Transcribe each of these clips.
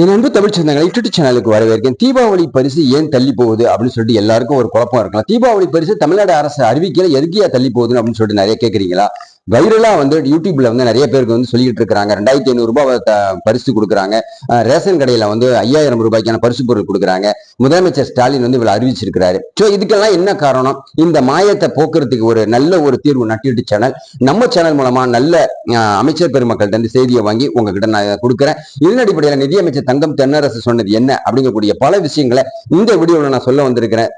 என் அன்பு தமிழ் சொந்தங்களை யூடியூப் சேனலுக்கு வரவேற்கிறேன். தீபாவளி பரிசு ஏன் தள்ளி போகுது அப்படின்னு சொல்லிட்டு எல்லாருக்கும் ஒரு குழப்பம் இருக்கலாம். தீபாவளி பரிசு தமிழ்நாடு அரசு அறிவிக்கல எதுக்கியா தள்ளி போகுதுன்னு அப்படின்னு சொல்லிட்டு நிறைய கேட்குறீங்களா வைரலா வந்து யூடியூப்ல வந்து நிறைய பேருக்கு வந்து சொல்லிட்டு இருக்காங்க ரெண்டாயிரத்தி ஐநூறு ரூபாய் பரிசு கொடுக்குறாங்க. ரேஷன் கடையில வந்து ஐயாயிரம் ரூபாய்க்கான பரிசு பொருள் கொடுக்குறாங்க. முதலமைச்சர் ஸ்டாலின் வந்து இவளை அறிவிச்சிருக்கிறாரு. ஸோ இதுக்கெல்லாம் என்ன காரணம்? இந்த மாயத்தை போக்குறதுக்கு ஒரு நல்ல ஒரு தீர்வு நட்டிட்டு சேனல். நம்ம சேனல் மூலமா நல்ல அமைச்சர் பெருமக்கள்கிட்ட இருந்து செய்தியை வாங்கி உங்ககிட்ட நான் கொடுக்குறேன். இதன் அடிப்படையில் நிதியமைச்சர் தங்கம் தென்னரசு சொன்னது என்ன? அப்படிங்கக்கூடிய பல விஷயங்களை இந்த வீடியோவில் நான் சொல்ல வந்திருக்கிறேன்.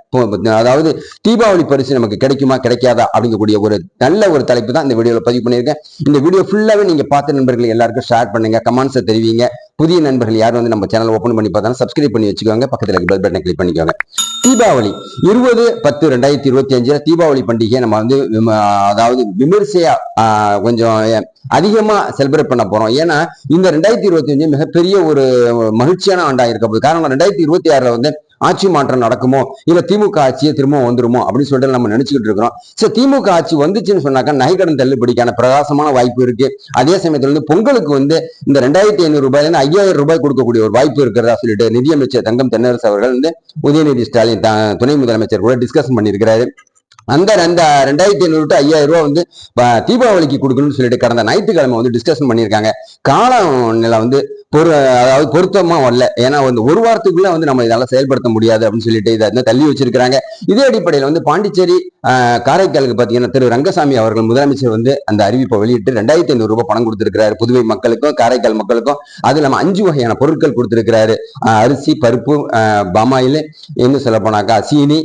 அதாவது தீபாவளி பரிசு நமக்கு கிடைக்குமா? கிடைக்காதா? அப்படிங்கக்கூடிய ஒரு நல்ல ஒரு தலைப்பு தான் இந்த வீடியோவில் பதிவு பண்ணியிருக்கேன். இந்த வீடியோ ஃபுல்லாகவே நீங்கள் பார்த்த நண்பர்கள் எல்லாருக்கும் ஷேர் பண்ணுங்க கமெண்ட்ஸை தெரிவிங்க. புதிய நண்பர்கள் யாரும் வந்து நம்ம சேனல் ஓப்பன் பண்ணி பார்த்தாலும் சப்ஸ்கிரைப் பண்ணி வச்சுக்கோங்க. பக்கத்தில் பெல் பட்டனை கிளிக் பண்ணிக்கோங்க. தீபாவளி இருபது பத்து ரெண்டாயிரத்தி இருபத்தி அஞ்சுல தீபாவளி பண்டிகையை நம்ம வந்து அதாவது விமர்சையா கொஞ்சம் அதிகமா செலிப்ரேட் பண்ண போறோம். ஏன்னா இந்த ரெண்டாயிரத்தி இருபத்தி அஞ்சு மிகப்பெரிய ஒரு மகிழ்ச்சியான ஆண்டா இருக்க போகுது. காரணம் ரெண்டாயிரத்தி இருபத்தி ஆறுல வந்து ஆட்சி மாற்றம் நடக்குமோ? இல்ல திமுக ஆட்சியே திரும்ப வந்துருமோ? அப்படின்னு சொல்லிட்டு நம்ம நினைச்சுக்கிட்டு இருக்கிறோம். சரி திமுக ஆட்சி வந்துச்சுன்னு சொன்னாக்கா நகைக்கடன் தள்ளுபடிக்கான பிரகாசமான வாய்ப்பு இருக்கு. அதே சமயத்துல வந்து பொங்கலுக்கு வந்து இந்த ரெண்டாயிரத்தி ஐநூறு ரூபாயிலிருந்து ஐயாயிரம் ரூபாய் கொடுக்கக்கூடிய ஒரு வாய்ப்பு இருக்கிறதா சொல்லிட்டு நிதியமைச்சர் தங்கம் தென்னரசு அவர்கள் வந்து உதயநிதி ஸ்டாலின் துணை முதலமைச்சர் கூட டிஸ்கஷன் பண்ணியிருக்கிறாரு. அந்த ரெண்ட ரெண்டாயிரத்தி ஐநூறு டு ஐயாயிரம் ரூபாய் வந்து தீபாவளிக்கு கொடுக்கணும்னு சொல்லிட்டு கடந்த ஞாயிற்றுக்கிழமை வந்து டிஸ்கஷன் பண்ணியிருக்காங்க. காலம் நிலை வந்து பொரு அதாவது பொருத்தமா வரல. ஏன்னா வந்து ஒரு வாரத்துக்குள்ள வந்து நம்ம இதெல்லாம் செயல்படுத்த முடியாது அப்படின்னு சொல்லிட்டு இதை வந்து தள்ளி வச்சிருக்கிறாங்க. இதே அடிப்படையில் வந்து பாண்டிச்சேரி காரைக்காலுக்கு பாத்தீங்கன்னா திரு ரங்கசாமி அவர்கள் முதலமைச்சர் வந்து அந்த அறிவிப்பை வெளியிட்டு ரெண்டாயிரத்தி ஐநூறு ரூபாய் பணம் கொடுத்திருக்கிறாரு. புதுவை மக்களுக்கும் காரைக்கால் மக்களுக்கும். அது இல்லாமல் அஞ்சு வகையான பொருட்கள் கொடுத்திருக்கிறாரு. அரிசி பருப்பு பாமாயில் இன்னும் சொல்ல போனாக்கா சீனி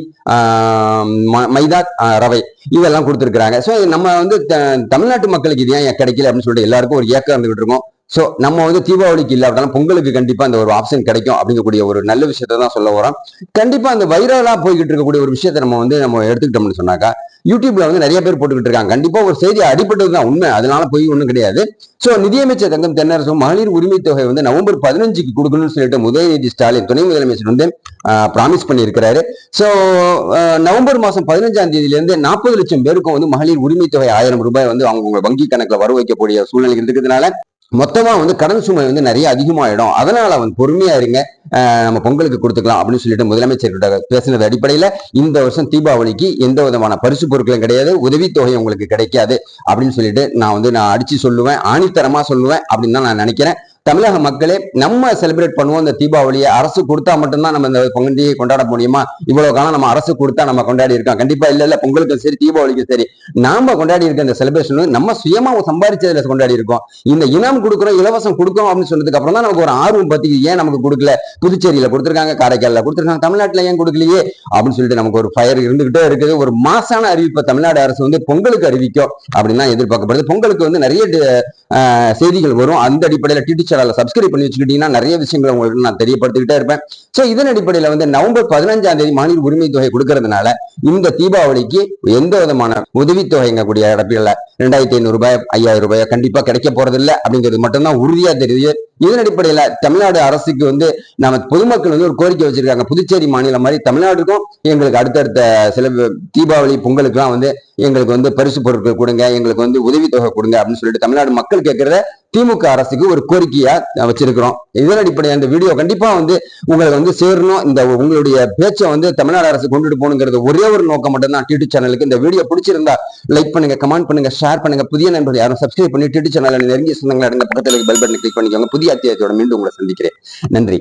ம- மைதா ரவை இதெல்லாம் கொடுத்துருக்குறாங்க. ஸோ நம்ம வந்து த- தமிழ்நாட்டு மக்களுக்கு இது ஏன் கிடைக்கல அப்படின்னு சொல்லிட்டு எல்லாருக்கும் ஒரு ஏக்கம் இருந்துகிட்டு இருக்கோம். ஸோ நம்ம வந்து தீபாவளிக்கு இல்லாட்டாலும் பொங்கலுக்கு கண்டிப்பா அந்த ஒரு ஆப்ஷன் கிடைக்கும் அப்படிங்கக்கூடிய ஒரு நல்ல விஷயத்தை தான் சொல்ல வரோம். கண்டிப்பா அந்த வைரலா போய்கிட்டு இருக்கக்கூடிய ஒரு விஷயத்தை நம்ம வந்து நம்ம எடுத்துக்கிட்டோம்னு சொன்னாக்கா யூடியூப்ல வந்து நிறைய பேர் போட்டுக்கிட்டு இருக்காங்க. கண்டிப்பா ஒரு செய்தி அடிப்பட்டது தான் உண்மை. அதனால போய் ஒன்றும் கிடையாது. ஸோ நிதியமைச்சர் தங்கம் தென்னரசு மகளிர் உரிமை தொகை வந்து நவம்பர் பதினஞ்சுக்கு கொடுக்கணும்னு சொல்லிட்டு உதயநிதி ஸ்டாலின் துணை முதலமைச்சர் வந்து ப்ராமிஸ் பண்ணியிருக்கிறாரு. ஸோ நவம்பர் மாதம் பதினஞ்சாம் தேதியிலேருந்து நாற்பது லட்சம் பேருக்கும் வந்து மகளிர் உரிமை தொகை ஆயிரம் ரூபாய் வந்து அவங்க வங்கி கணக்கில் வர வைக்கக்கூடிய சூழ்நிலை இருக்கிறதுனால மொத்தமா வந்து கடன் சுமை வந்து நிறைய அதிகமாயிடும். அதனால வந்து பொறுமையா இருங்க. நம்ம பொங்கலுக்கு கொடுத்துக்கலாம் அப்படின்னு சொல்லிட்டு முதலமைச்சர் பேசினது அடிப்படையில இந்த வருஷம் தீபாவளிக்கு எந்த விதமான பரிசு பொருட்களும் கிடையாது. உதவித்தொகை உங்களுக்கு கிடைக்காது அப்படின்னு சொல்லிட்டு நான் வந்து நான் அடிச்சு சொல்லுவேன். ஆணித்தரமா சொல்லுவேன் அப்படின்னு தான் நான் நினைக்கிறேன். தமிழக மக்களே நம்ம செலிப்ரேட் பண்ணுவோம் இந்த தீபாவளியை. அரசு கொடுத்தா மட்டும்தான் நம்ம இந்த பண்டிகையை கொண்டாட முடியுமா? இவ்வளவு காலம் நம்ம அரசு கொடுத்தா நம்ம கொண்டாடி இருக்கோம். கண்டிப்பா இல்ல இல்ல பொங்கலுக்கும் சரி தீபாவளிக்கும் சரி. நாம கொண்டாடி இருக்க இந்த செலிப்ரேஷன் நம்ம சுயமா சம்பாதிச்சதுல கொண்டாடி இருக்கோம். இந்த இனம் கொடுக்குறோம் இலவசம் கொடுக்கணும் அப்படின்னு சொன்னதுக்கு அப்புறம் தான் நமக்கு ஒரு ஆர்வம் பத்தி ஏன் நமக்கு கொடுக்கல? புதுச்சேரியில கொடுத்துருக்காங்க காரைக்கால கொடுத்துருக்காங்க தமிழ்நாட்டுல ஏன் கொடுக்கலையே? அப்படின்னு சொல்லிட்டு நமக்கு ஒரு ஃபயர் இருந்துகிட்டே இருக்குது. ஒரு மாசான அறிவிப்பை தமிழ்நாடு அரசு வந்து பொங்கலுக்கு அறிவிக்கும் அப்படின்னு தான் எதிர்பார்க்கப்படுது. பொங்கலுக்கு வந்து நிறைய செய்திகள் வரும். அந்த அடிப்படையில் டிடி சேனலை சப்ஸ்கிரைப் பண்ணி வச்சுக்கிட்டீங்கன்னா நிறைய விஷயங்களை உங்களுக்கு நான் தெரியப்படுத்திக்கிட்டே இருப்பேன். ஸோ இதன் அடிப்படையில் வந்து நவம்பர் பதினஞ்சாம் தேதி மாநில உரிமை தொகை கொடுக்கறதுனால இந்த தீபாவளிக்கு எந்த விதமான உதவித்தொகைங்க கூடிய இடத்துல ரெண்டாயிரத்தி ஐநூறு ரூபாய் ஐயாயிரம் ரூபாய் கண்டிப்பா கிடைக்க போறதில்லை அப்படிங்கிறது மட்டும்தான் உறுதியா தெரியுது. இதன் அடிப்படையில தமிழ்நாடு அரசுக்கு வந்து நம்ம பொதுமக்கள் வந்து ஒரு கோரிக்கை வச்சிருக்காங்க. புதுச்சேரி மாநிலம் மாதிரி தமிழ்நாடுக்கும் எங்களுக்கு அடுத்தடுத்த சில தீபாவளி பொங்கலுக்குலாம் வந்து எங்களுக்கு வந்து பரிசு பொருட்கள் கொடுங்க எங்களுக்கு வந்து உதவித்தொகை கொடுங்க அப்படின்னு சொல்லிட்டு தமிழ்நாடு மக்கள் கேட்கறத திமுக அரசுக்கு ஒரு கோரிக்கையா வச்சிருக்கிறோம். இதன் அடிப்படையில் இந்த வீடியோ கண்டிப்பா வந்து உங்களுக்கு வந்து சேரணும். இந்த உங்களுடைய பேச்சை வந்து தமிழ்நாடு அரசு கொண்டுட்டு போகணுங்கிறது ஒரே ஒரு நோக்கம் மட்டும்தான். டிடி சேனலுக்கு இந்த வீடியோ பிடிச்சிருந்தா லைக் பண்ணுங்க கமெண்ட் பண்ணுங்க ஷேர் பண்ணுங்க. புதிய நண்பர்கள் யாரும் சப்ஸ்கிரைப் பண்ணி டிடி சேனல் நெருங்கிய சொந்தங்களை இருந்த பக்கத்தில் பெல் பட்டன் கிளிக் பண்ணிக்கோங்க. புதிய அத்தியாயத்தோட மீண்டும் உங்களை சந்திக்கிறேன். நன்றி.